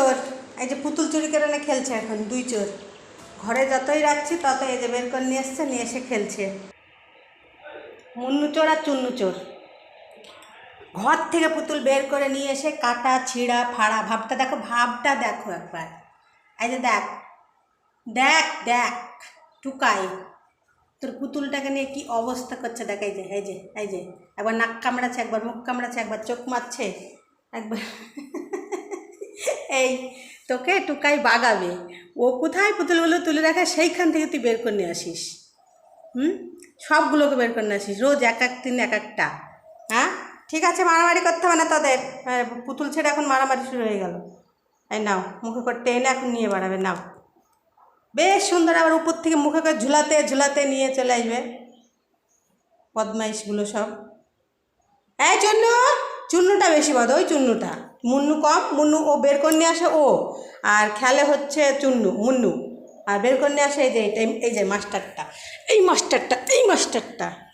চোর। এই যে পুতুল চুরি করে না খেলছে এখন, দুই চোর। ঘরে যতই রাখছি তত এই যে বের করে নিয়ে এসছে, নিয়ে এসে খেলছে। মুন্নু চোর আর চুন্নু চোর। ঘর থেকে পুতুল বের করে নিয়ে এসে কাটা, ছিঁড়া, ফাড়া, ভাবটা দেখো ভাবটা দেখো একবার। এই যে দেখ দেখ দেখ, টুকাই। তোর পুতুলটাকে নিয়ে কি অবস্থা করছে দেখ, এই যে এই যে এই যে। একবার নাক কামড়াচ্ছে, একবার মুখ কামড়াচ্ছে, একবার চোখ মারছে, একবার এই, তোকে টুকাই বাগাবে। ও কোথায় পুতুলগুলো তুলে রাখে, সেইখান থেকে তুই বের করে নিয়ে আসিস। হুম? সবগুলোকে বের করে নিয়ে আসিস, রোজ এক এক দিন এক একটা। হ্যাঁ? ঠিক আছে, মারামারি করতে হবে না তাদের। পুতুল ছেড়ে এখন মারামারি শুরু হয়ে গেল। এই নাও, মুখে করে টেনে এখন নিয়ে বাড়াবে, নাও। বেশ সুন্দর আবার উপর থেকে মুখে করে ঝুলাতে ঝুলাতে নিয়ে চলে আসবে। বদমাইশগুলো সব। এই চুন্নু! চুন্নুটা বেশি বাঁধো, ওই চুন্নুটা মুন্নু কম, মুন্নু ও বের করে নিয়ে আসে ও। আর খেলে হচ্ছে চুন্নু মুন্নু। আর বের করে নিয়ে আসে এই যে এই যে মাস্টারটা, এই মাস্টারটা এই মাস্টারটা।